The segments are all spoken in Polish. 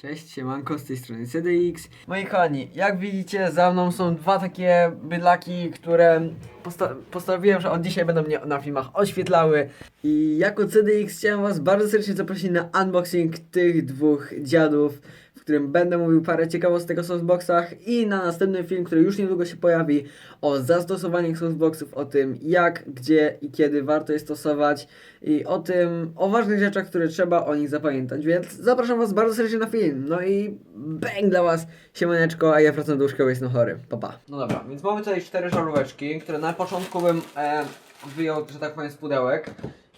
Cześć, siemanko, z tej strony CDX. Moi kochani, jak widzicie, za mną są dwa takie bydlaki, które posta postanowiłem, że od dzisiaj będą mnie na filmach oświetlały. I jako CDX chciałem was bardzo serdecznie zaprosić na unboxing tych dwóch dziadów, którym będę mówił parę ciekawostek o softboxach i na następny film, który już niedługo się pojawi, o zastosowaniach softboxów, o tym jak, gdzie i kiedy warto je stosować i o tym, o ważnych rzeczach, które trzeba o nich zapamiętać, więc zapraszam was bardzo serdecznie na film. No i bang dla was, siemaneczko, a ja wracam do łóżka, bo jestem chory. Papa. No dobra, więc mamy tutaj cztery żaróweczki, które na początku bym e, wyjął, że tak powiem, z pudełek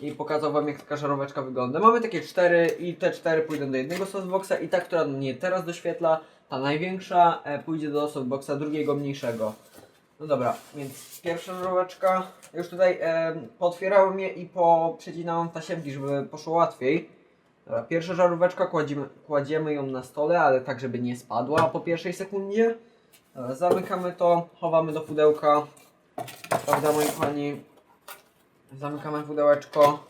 i pokazał wam jak taka żaróweczka wygląda. Mamy takie cztery i te cztery pójdą do jednego softboxa i ta, która mnie teraz doświetla, ta największa, e, pójdzie do softboxa drugiego mniejszego. No dobra, więc pierwsza żaróweczka, już tutaj e, pootwierałem je i poprzecinałem tasiemki, żeby poszło łatwiej. Dobra, pierwsza żaróweczka, kładziemy, kładziemy ją na stole, ale tak, żeby nie spadła po pierwszej sekundzie. Dobra, zamykamy to, chowamy do pudełka. Prawda, moi kochani? Zamykamy pudełeczko.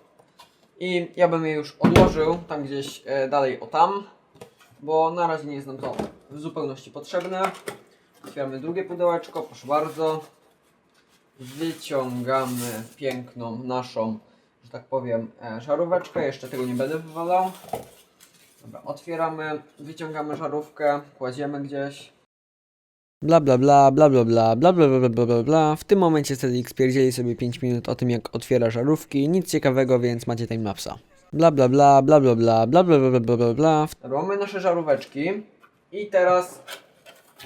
I ja bym je już odłożył tam gdzieś e, dalej o tam, bo na razie nie jest nam to w zupełności potrzebne. Otwieramy drugie pudełeczko, proszę bardzo. Wyciągamy piękną naszą, że tak powiem, e, żaróweczkę. Jeszcze tego nie będę wywalał. Dobra, otwieramy, wyciągamy żarówkę, kładziemy gdzieś. Bla bla bla, bla bla bla, bla bla bla bla bla bla. W tym momencie CDX pierdzieli sobie 5 minut o tym jak otwiera żarówki. Nic ciekawego, więc macie timelapsa. Bla bla bla, bla bla bla, bla bla bla bla bla bla. Mamy nasze żaróweczki i teraz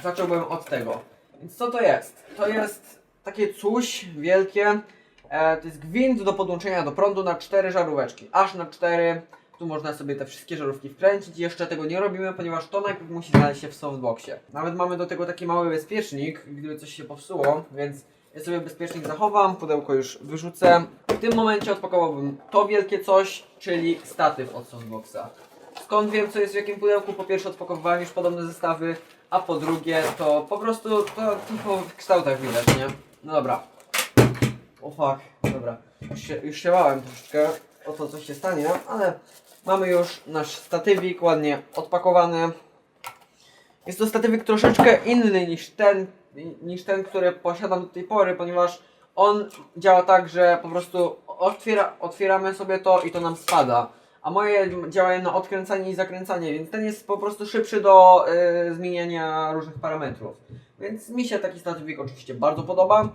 zacząłbym od tego. Więc co to jest? To jest takie coś wielkie. E, to jest gwint do podłączenia do prądu na cztery żaróweczki. Aż na cztery. Tu można sobie te wszystkie żarówki wkręcić. Jeszcze tego nie robimy, ponieważ to najpierw musi znaleźć się w softboxie. Nawet mamy do tego taki mały bezpiecznik, gdyby coś się popsuło, więc ja sobie bezpiecznik zachowam, pudełko już wyrzucę. W tym momencie odpakowałbym to wielkie coś, czyli statyw od softboxa. Skąd wiem, co jest w jakim pudełku? Po pierwsze odpakowywałem już podobne zestawy, a po drugie to po prostu to, to po kształtach widać, nie? No dobra. O fuck, dobra. Już się, już się bałem troszeczkę o to, co się stanie, ale mamy już nasz statywik ładnie odpakowany. Jest to statywik troszeczkę inny niż ten, niż ten, który posiadam do tej pory, ponieważ on działa tak, że po prostu otwiera, otwieramy sobie to i to nam spada. A moje działają na odkręcanie i zakręcanie, więc ten jest po prostu szybszy do y, zmieniania różnych parametrów. Więc mi się taki statywik oczywiście bardzo podoba.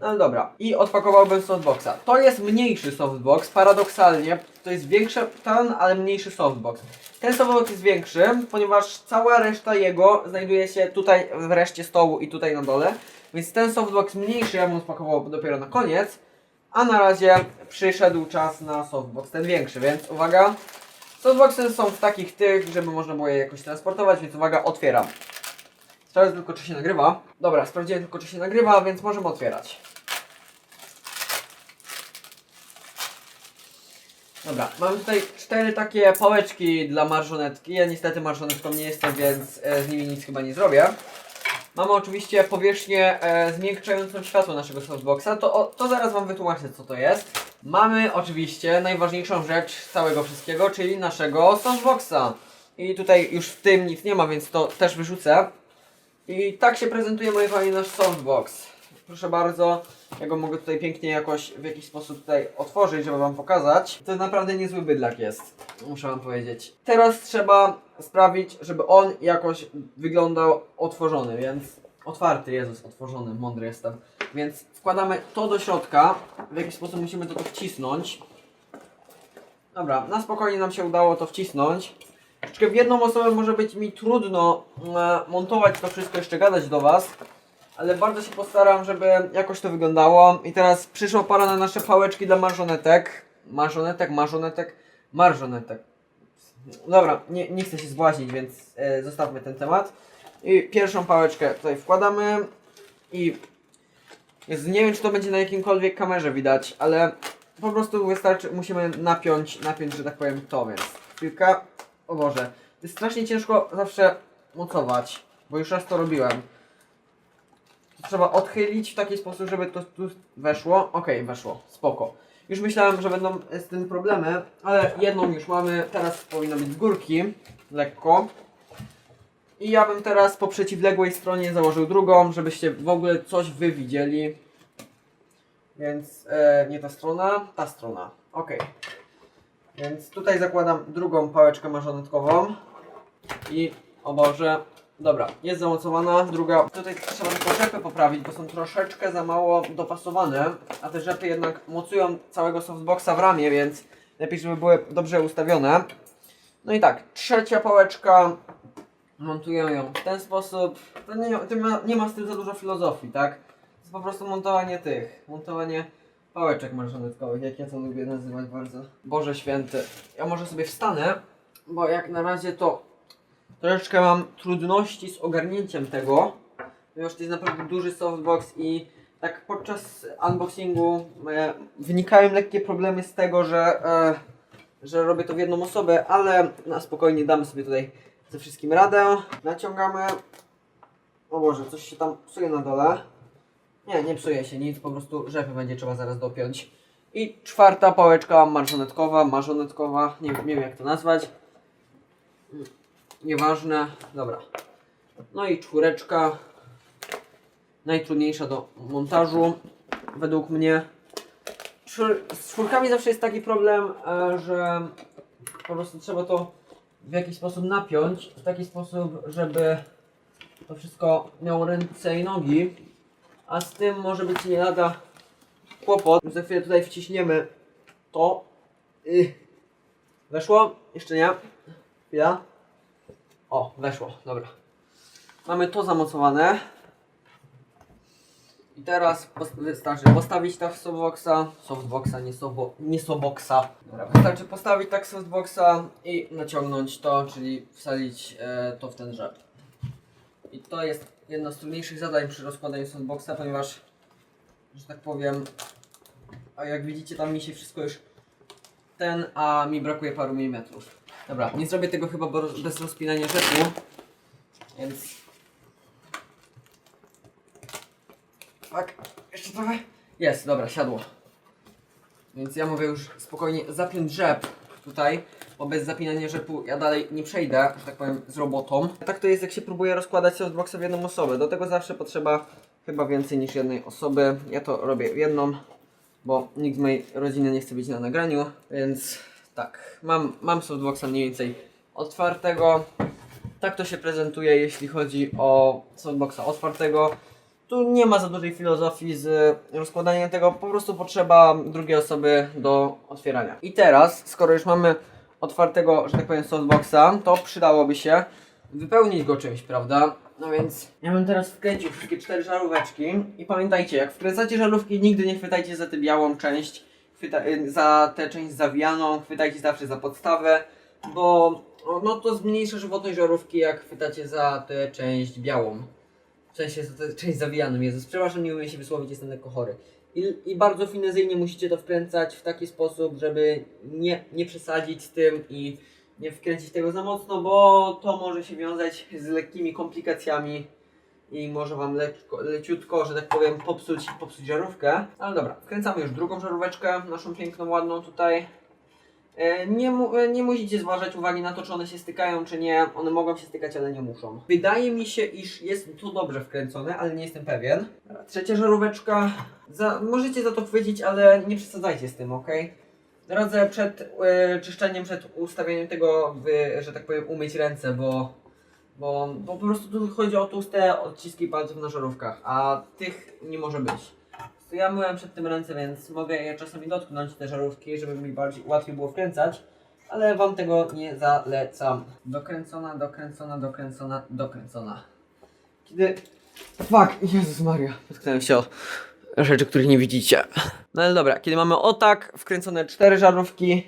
No dobra. I odpakowałbym softboxa. To jest mniejszy softbox, paradoksalnie. To jest większy ten, ale mniejszy softbox. Ten softbox jest większy, ponieważ cała reszta jego znajduje się tutaj w reszcie stołu i tutaj na dole. Więc ten softbox mniejszy ja bym spakował dopiero na koniec. A na razie przyszedł czas na softbox, ten większy, więc uwaga. Softboxy są w takich tych, żeby można było je jakoś transportować, więc uwaga, otwieram. Sprawdzę tylko, czy się nagrywa. Dobra, sprawdziłem tylko, czy się nagrywa, więc możemy otwierać. Dobra, mamy tutaj cztery takie pałeczki dla marżonetki. Ja niestety marżonetką nie jestem, więc e, z nimi nic chyba nie zrobię. Mamy oczywiście powierzchnię e, zmiękczającą światło naszego softboxa. To, to zaraz Wam wytłumaczę, co to jest. Mamy oczywiście najważniejszą rzecz całego wszystkiego, czyli naszego softboxa. I tutaj już w tym nic nie ma, więc to też wyrzucę. I tak się prezentuje, moi kochani, nasz softbox. Proszę bardzo, ja go mogę tutaj pięknie jakoś w jakiś sposób tutaj otworzyć, żeby wam pokazać. To naprawdę niezły bydlak jest, muszę wam powiedzieć. Teraz trzeba sprawić, żeby on jakoś wyglądał otworzony, więc otwarty, Jezus, otworzony, mądry jestem. Więc wkładamy to do środka, w jakiś sposób musimy to wcisnąć. Dobra, na spokojnie nam się udało to wcisnąć. W jedną osobę może być mi trudno e, montować to wszystko, jeszcze gadać do Was, ale bardzo się postaram, żeby jakoś to wyglądało. I teraz przyszła pora na nasze pałeczki dla marżonetek. Marżonetek, marżonetek, marżonetek. Dobra, nie, nie chcę się zbłaźnić, więc e, zostawmy ten temat. I pierwszą pałeczkę tutaj wkładamy i nie wiem czy to będzie na jakimkolwiek kamerze widać, ale po prostu wystarczy, musimy napiąć, napiąć, że tak powiem to, więc chwilkę. O Boże, jest strasznie ciężko zawsze mocować, bo już raz to robiłem. To trzeba odchylić w taki sposób, żeby to tu weszło. Okej, weszło, spoko. Już myślałem, że będą z tym problemy, ale jedną już mamy, teraz powinno być z górki, lekko. I ja bym teraz po przeciwległej stronie założył drugą, żebyście w ogóle coś wy widzieli. Więc e, nie ta strona, ta strona. Ok. Więc tutaj zakładam drugą pałeczkę marzonetkową. I o Boże, dobra, jest zamocowana, druga. Tutaj trzeba tylko rzepy poprawić, bo są troszeczkę za mało dopasowane, a te rzepy jednak mocują całego softboxa w ramię, więc lepiej, żeby były dobrze ustawione. No i tak, trzecia pałeczka, montuję ją w ten sposób. To nie, to ma, nie ma z tym za dużo filozofii, tak? To jest po prostu montowanie tych, montowanie pałeczek marszonetkowych, jak ja to lubię nazywać bardzo. Boże święty, ja może sobie wstanę, bo jak na razie to troszeczkę mam trudności z ogarnięciem tego, ponieważ to jest naprawdę duży softbox i tak podczas unboxingu e, wynikają lekkie problemy z tego, że, e, że robię to w jedną osobę, ale na spokojnie damy sobie tutaj ze wszystkim radę. Naciągamy. O Boże, coś się tam psuje na dole. Nie, nie psuje się nic, po prostu rzepy będzie trzeba zaraz dopiąć. I czwarta pałeczka marżonetkowa, marzonetkowa, nie, nie wiem jak to nazwać. Nieważne, dobra. No i czwóreczka, najtrudniejsza do montażu, według mnie. Z czwórkami zawsze jest taki problem, e, że po prostu trzeba to w jakiś sposób napiąć, w taki sposób, żeby to wszystko miało ręce i nogi, a z tym może być nie lada kłopot. Za chwilę tutaj wciśniemy to. Y. Weszło? Jeszcze nie. Chwila. O, weszło, dobra. Mamy to zamocowane. I teraz wystarczy postawić tak softboxa, softboxa, nie, sobo, nie soboxa. Dobra, wystarczy postawić tak softboxa i naciągnąć to, czyli wsadzić e, to w ten rzep. I to jest jedno z trudniejszych zadań przy rozkładaniu softboxa, ponieważ, że tak powiem, a jak widzicie tam mi się wszystko już ten, a mi brakuje paru milimetrów. Dobra, nie zrobię tego chyba bez rozpinania rzepu, więc Tak, jeszcze trochę. Jest, dobra, siadło. Więc ja mówię już spokojnie zapiąć rzep tutaj, bo bez zapinania rzepu ja dalej nie przejdę, że tak powiem, z robotą. Tak to jest, jak się próbuje rozkładać softboxa w jedną osobę. Do tego zawsze potrzeba chyba więcej niż jednej osoby. Ja to robię jedną, bo nikt z mojej rodziny nie chce być na nagraniu, więc tak, mam, mam softboxa mniej więcej otwartego. Tak to się prezentuje, jeśli chodzi o softboxa otwartego. Tu nie ma za dużej filozofii z rozkładaniem tego, po prostu potrzeba drugiej osoby do otwierania. I teraz, skoro już mamy otwartego, że tak powiem, softboxa, to przydałoby się wypełnić go czymś, prawda? No więc ja bym teraz wkręcił wszystkie cztery żaróweczki i pamiętajcie, jak wkręcacie żarówki, nigdy nie chwytajcie za tę białą część, chwyta, y, za tę część zawijaną, chwytajcie zawsze za podstawę, bo no to zmniejszy żywotność żarówki, jak chwytacie za tę część białą. W sensie za tę część zawijaną. Jezus, przepraszam, nie umiem się wysłowić, jestem lekko chory. I, I bardzo finezyjnie musicie to wkręcać w taki sposób, żeby nie, nie przesadzić z tym i nie wkręcić tego za mocno, bo to może się wiązać z lekkimi komplikacjami i może Wam leciutko, że tak powiem, popsuć, popsuć żarówkę. Ale dobra, wkręcamy już drugą żaróweczkę, naszą piękną, ładną tutaj. E, Nie, e, nie musicie zważać uwagi na to, czy one się stykają, czy nie. One mogą się stykać, ale nie muszą. Wydaje mi się, iż jest to dobrze wkręcone, ale nie jestem pewien. Trzecia żaróweczka. Za, możecie za to chwycić, ale nie przesadzajcie z tym, ok? Radzę przed e, czyszczeniem, przed ustawieniem tego, wy, że tak powiem, umyć ręce, bo, bo, bo po prostu tu chodzi o tłuste odciski palców na żarówkach, a tych nie może być. To ja myłem przed tym ręce, więc mogę je czasami dotknąć, te żarówki, żeby mi bardziej łatwiej było wkręcać, ale wam tego nie zalecam. Dokręcona, dokręcona, dokręcona, dokręcona. Kiedy... Fuck, Jezus Maria, potknąłem się o rzeczy, których nie widzicie. No ale dobra, kiedy mamy o tak wkręcone cztery żarówki,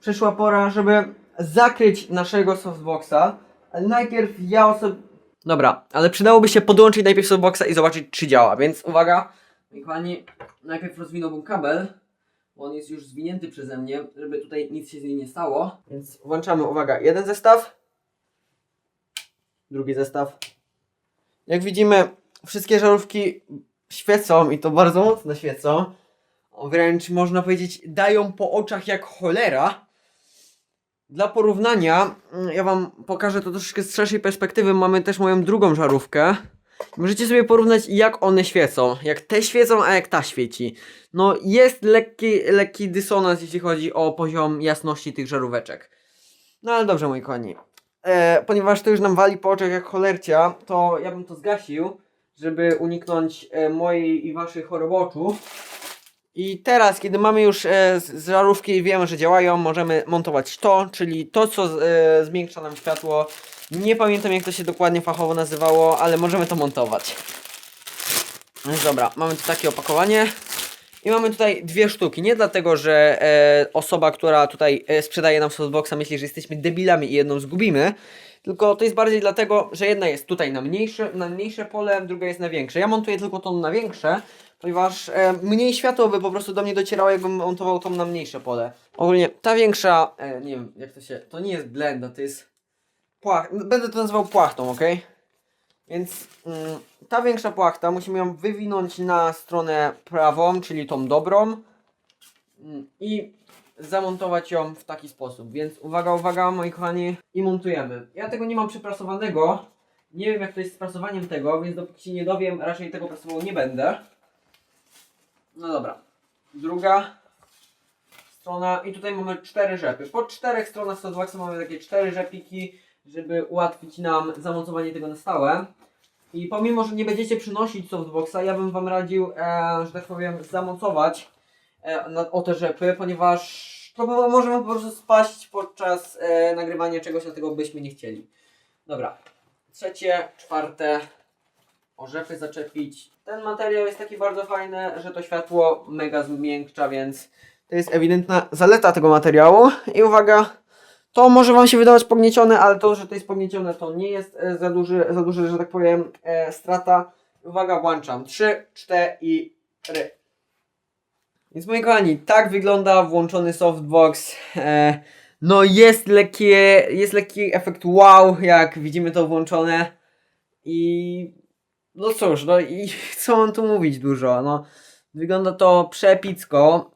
przyszła pora, żeby zakryć naszego softboxa, ale najpierw ja osobiście... Dobra, ale przydałoby się podłączyć najpierw softboxa i zobaczyć, czy działa, więc uwaga, moi kochani, najpierw rozwinąłbym kabel, bo on jest już zwinięty przeze mnie, żeby tutaj nic się z nim nie stało, więc włączamy, uwaga, jeden zestaw, drugi zestaw. Jak widzimy, wszystkie żarówki świecą i to bardzo mocno świecą. Wręcz można powiedzieć, dają po oczach jak cholera. Dla porównania, mm, ja wam pokażę to troszeczkę z szerszej perspektywy. Mamy też moją drugą żarówkę. Możecie sobie porównać, jak one świecą. Jak te świecą, a jak ta świeci. No, jest lekki, lekki dysonans, jeśli chodzi o poziom jasności tych żaróweczek. No ale dobrze, moi kochani. E, ponieważ to już nam wali po oczach jak cholercia, to ja bym to zgasił, żeby uniknąć e, mojej i waszych choroboczu. I teraz, kiedy mamy już e, z- żarówki i wiemy, że działają, możemy montować to, czyli to, co e, zwiększa nam światło. Nie pamiętam, jak to się dokładnie fachowo nazywało, ale możemy to montować. No i dobra, mamy tu takie opakowanie. I mamy tutaj dwie sztuki. Nie dlatego, że e, osoba, która tutaj e, sprzedaje nam softboxa myśli, że jesteśmy debilami i jedną zgubimy. Tylko to jest bardziej dlatego, że jedna jest tutaj na mniejsze, na mniejsze pole, druga jest na większe. Ja montuję tylko tą na większe, ponieważ e, mniej światło by po prostu do mnie docierało, jakbym montował tą na mniejsze pole. Ogólnie ta większa, e, nie wiem jak to się, to nie jest blenda, to jest będę to nazywał płachtą, ok? Więc mm, ta większa płachta musimy ją wywinąć na stronę prawą, czyli tą dobrą mm, i zamontować ją w taki sposób. Więc uwaga, uwaga moi kochani i montujemy. Ja tego nie mam przeprasowanego, nie wiem jak to jest z prasowaniem tego, więc dopóki się nie dowiem, raczej tego prasował nie będę. No dobra. Druga strona i tutaj mamy cztery rzepy. Po czterech stronach Softboxa mamy takie cztery rzepiki, żeby ułatwić nam zamontowanie tego na stałe. I pomimo, że nie będziecie przynosić Softboxa, ja bym Wam radził, e, że tak powiem, zamontować e, na, o te rzepy, ponieważ to mo- może Wam po prostu spaść podczas e, nagrywania czegoś, dlatego byśmy nie chcieli. Dobra. Trzecie, czwarte, o rzepy zaczepić. Ten materiał jest taki bardzo fajny, że to światło mega zmiękcza, więc to jest ewidentna zaleta tego materiału. I uwaga, to może Wam się wydawać pogniecione, ale to, że to jest pogniecione, to nie jest e, za duży, za duży, że tak powiem, e, strata. Uwaga, włączam. 3, 4 Więc moi kochani, tak wygląda włączony softbox. E, no jest lekki, jest lekki efekt wow, jak widzimy to włączone. I no cóż, no i co mam tu mówić dużo, no. Wygląda to przepicko.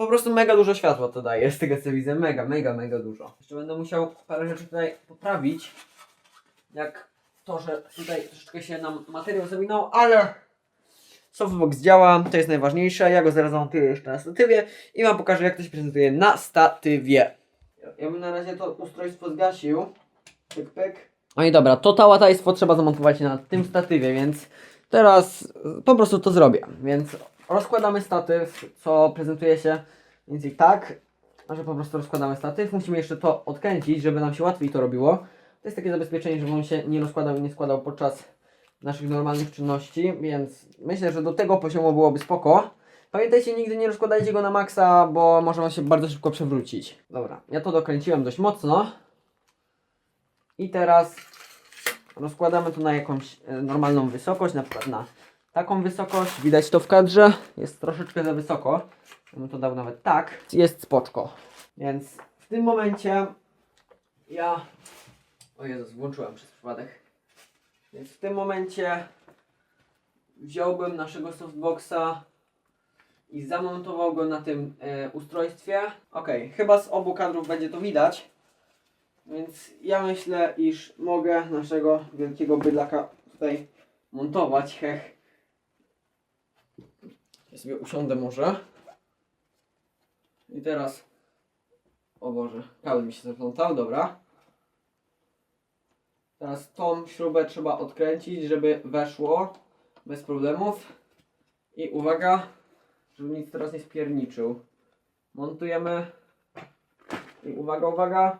Po prostu mega dużo światła to daje, z tego co widzę. Mega, mega, mega dużo. Jeszcze będę musiał parę rzeczy tutaj poprawić. Jak to, że tutaj troszeczkę się nam materiał zawinął, ale softbox działa, to jest najważniejsze. Ja go zaraz zamontuję jeszcze na statywie i wam pokażę jak to się prezentuje na statywie. Ja bym na razie to ustrojstwo zgasił. Pyk, pyk. No i dobra, to tałataństwo trzeba zamontować na tym statywie, więc teraz po prostu to zrobię. Więc rozkładamy statyw, co prezentuje się mniej więcej tak, że po prostu rozkładamy statyw. Musimy jeszcze to odkręcić, żeby nam się łatwiej to robiło. To jest takie zabezpieczenie, żeby on się nie rozkładał i nie składał podczas naszych normalnych czynności, więc myślę, że do tego poziomu byłoby spoko. Pamiętajcie, nigdy nie rozkładajcie go na maksa, bo może on się bardzo szybko przewrócić. Dobra, ja to dokręciłem dość mocno. I teraz rozkładamy to na jakąś e, normalną wysokość, na przykład na taką wysokość. Widać to w kadrze, jest troszeczkę za wysoko. Ja bym to dał nawet tak. Jest spoczko. Więc w tym momencie ja... O Jezus, włączyłem przez przypadek. Więc w tym momencie wziąłbym naszego softboxa i zamontował go na tym e, ustrojstwie. Ok, chyba z obu kadrów będzie to widać. Więc ja myślę, iż mogę naszego wielkiego bydlaka tutaj montować. Hech. Sobie usiądę może. I teraz... O Boże, kabel mi się zaplątał, dobra. Teraz tą śrubę trzeba odkręcić, żeby weszło bez problemów. I uwaga, żeby nic teraz nie spierniczył. Montujemy. I uwaga, uwaga.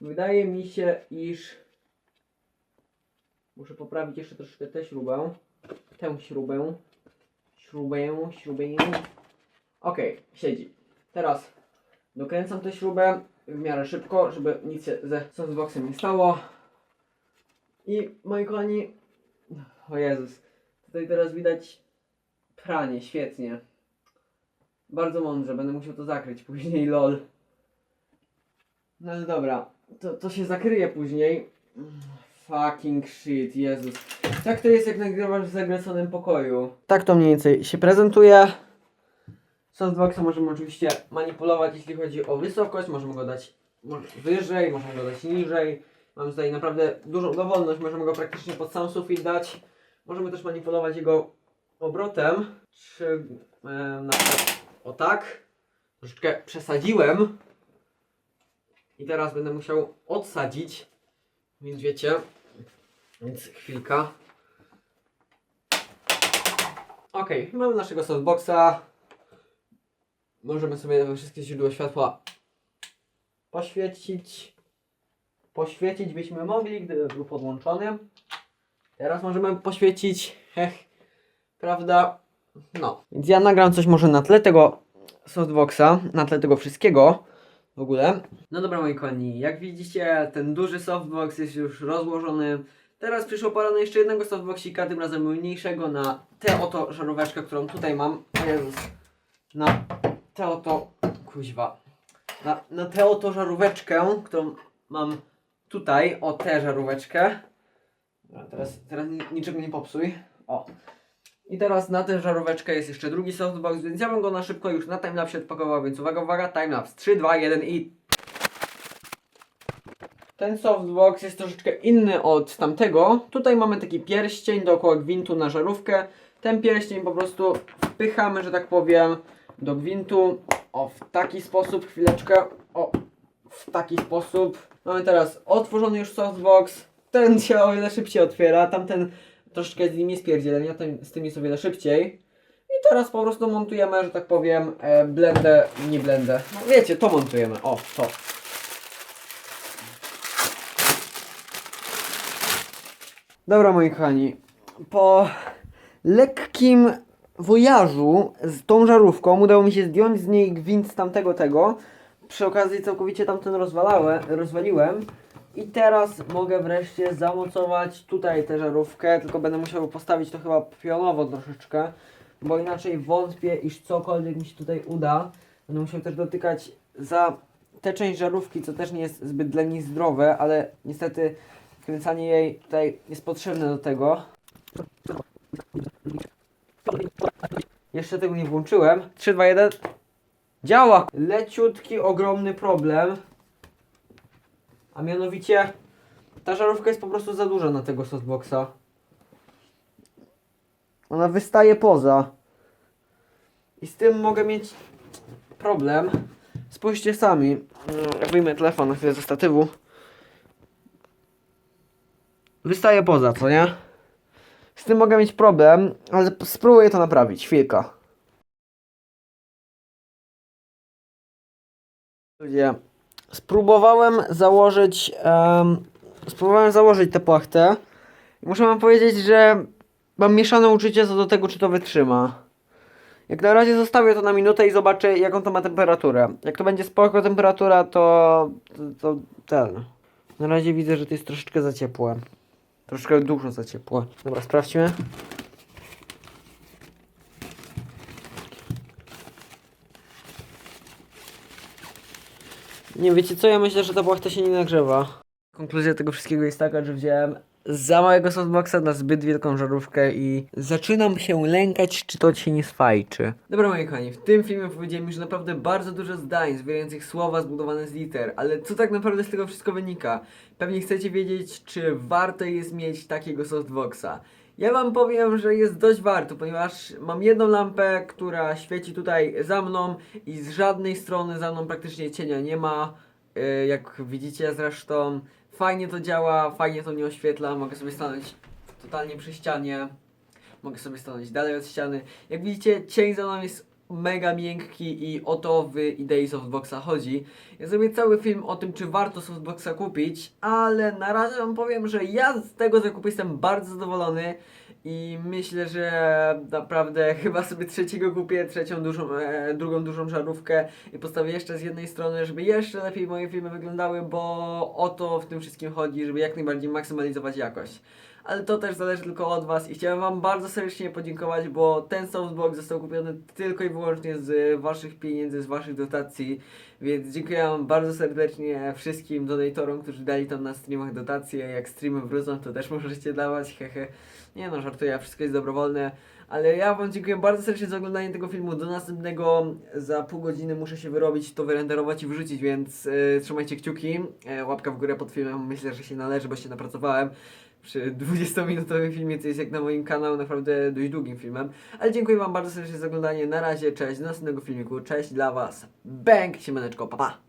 Wydaje mi się, iż muszę poprawić jeszcze troszkę tę śrubę. Tę śrubę. Śrubę, śrubę. Okej, siedzi. Teraz dokręcam tę śrubę w miarę szybko, żeby nic się ze softboxem nie stało. I moi kochani, o Jezus, tutaj teraz widać pranie, świetnie. Bardzo mądrze, będę musiał to zakryć później, lol. No ale dobra, to, to się zakryje później. Fucking shit, Jezus. Tak to jest jak nagrywasz w zagraconym pokoju. Tak to mniej więcej się prezentuje. Softboxa możemy oczywiście manipulować, jeśli chodzi o wysokość, możemy go dać wyżej, możemy go dać niżej. Mamy tutaj naprawdę dużą dowolność, możemy go praktycznie pod sam sufit dać. Możemy też manipulować jego obrotem, czy e, na przykład o tak. Troszeczkę przesadziłem. I teraz będę musiał odsadzić. Więc wiecie, więc chwilka. Ok, mamy naszego softboxa. Możemy sobie we wszystkie źródła światła poświecić. Poświecić byśmy mogli, gdyby był podłączony. Teraz możemy poświecić. Hech, prawda? No. Więc ja nagram coś może na tle tego softboxa, na tle tego wszystkiego w ogóle. No dobra moi kochani, jak widzicie ten duży softbox jest już rozłożony. Teraz przyszła pora na jeszcze jednego softboxika, tym razem mniejszego na tę oto żaróweczkę, którą tutaj mam. O Jezus. Na tę oto, kuźwa. Na, na tę oto żaróweczkę, którą mam tutaj, o tę żaróweczkę. Teraz, teraz ni- niczego nie popsuj. O. I teraz na tę żaróweczkę jest jeszcze drugi softbox, więc ja bym go na szybko już na timelapse odpakował, więc uwaga, uwaga, timelapse. 3, 2, 1 i... Ten softbox jest troszeczkę inny od tamtego. Tutaj mamy taki pierścień dookoła gwintu na żarówkę. Ten pierścień po prostu wpychamy, że tak powiem, do gwintu. O, w taki sposób, chwileczkę. O, w taki sposób. Mamy teraz otworzony już softbox. Ten się o wiele szybciej otwiera, tamten troszeczkę z nimi spierdzielenia, ten z tymi jest o wiele szybciej. I teraz po prostu montujemy, że tak powiem, e, blendę, nie blendę. No wiecie, to montujemy. O, to. Dobra, moi kochani. Po lekkim wojażu z tą żarówką udało mi się zdjąć z niej gwint z tamtego tego. Przy okazji całkowicie tamten rozwalałem, rozwaliłem. I teraz mogę wreszcie zamocować tutaj tę żarówkę, tylko będę musiał postawić to chyba pionowo troszeczkę, bo inaczej wątpię, iż cokolwiek mi się tutaj uda. Będę musiał też dotykać za tę część żarówki, co też nie jest zbyt dla niej zdrowe, ale niestety kręcanie jej tutaj jest potrzebne do tego. Jeszcze tego nie włączyłem. 3, 2, 1. Działa! Leciutki, ogromny problem. A mianowicie ta żarówka jest po prostu za duża na tego softboxa. Ona wystaje poza. I z tym mogę mieć problem. Spójrzcie sami. Jak wyjmę telefon na chwilę ze statywu. Wystaje poza, co nie? Z tym mogę mieć problem, ale spróbuję to naprawić. Chwilka. Ludzie, spróbowałem założyć em, spróbowałem założyć tę płachtę muszę wam powiedzieć, że mam mieszane uczucie co do tego, czy to wytrzyma. Jak na razie zostawię to na minutę i zobaczę jaką to ma temperaturę. Jak to będzie spoko temperatura, to, to, to ten. Na razie widzę, że to jest troszeczkę za ciepłe. Troszeczkę dużo za ciepłe. Dobra, sprawdźmy. Nie wiecie co, ja myślę, że ta płachta się nie nagrzewa. Konkluzja tego wszystkiego jest taka, że wziąłem za małego softboxa na zbyt wielką żarówkę i zaczynam się lękać, czy to się nie sfajczy. Dobra moi kochani, w tym filmie powiedziałem już naprawdę bardzo dużo zdań zawierających słowa zbudowane z liter, ale co tak naprawdę z tego wszystko wynika? Pewnie chcecie wiedzieć, czy warto jest mieć takiego softboxa. Ja wam powiem, że jest dość warto, ponieważ mam jedną lampę, która świeci tutaj za mną i z żadnej strony za mną praktycznie cienia nie ma. Yy, jak widzicie zresztą, fajnie to działa, fajnie to mnie oświetla, mogę sobie stanąć totalnie przy ścianie, mogę sobie stanąć dalej od ściany. Jak widzicie, cień za mną jest mega miękki i o to w idei softboxa chodzi. Ja zrobię cały film o tym, czy warto softboxa kupić, ale na razie wam powiem, że ja z tego zakupu jestem bardzo zadowolony i myślę, że naprawdę chyba sobie trzeciego kupię, trzecią dużą, e, drugą dużą żarówkę i postawię jeszcze z jednej strony, żeby jeszcze lepiej moje filmy wyglądały, bo o to w tym wszystkim chodzi, żeby jak najbardziej maksymalizować jakość. Ale to też zależy tylko od Was i chciałem Wam bardzo serdecznie podziękować, bo ten softbox został kupiony tylko i wyłącznie z Waszych pieniędzy, z Waszych dotacji, więc dziękuję Wam bardzo serdecznie wszystkim donatorom, którzy dali tam na streamach dotacje, jak streamy wrócą, to też możecie dawać, hehe. Nie no, żartuję, wszystko jest dobrowolne, ale ja Wam dziękuję bardzo serdecznie za oglądanie tego filmu. Do następnego za pół godziny muszę się wyrobić, to wyrenderować i wrzucić, więc e, trzymajcie kciuki. E, łapka w górę pod filmem, myślę, że się należy, bo się napracowałem przy 20-minutowym filmie, co jest jak na moim kanale naprawdę dość długim filmem. Ale dziękuję Wam bardzo serdecznie za oglądanie. Na razie, cześć, do następnego filmiku. Cześć dla Was. Bęk, siemaneczko, pa pa!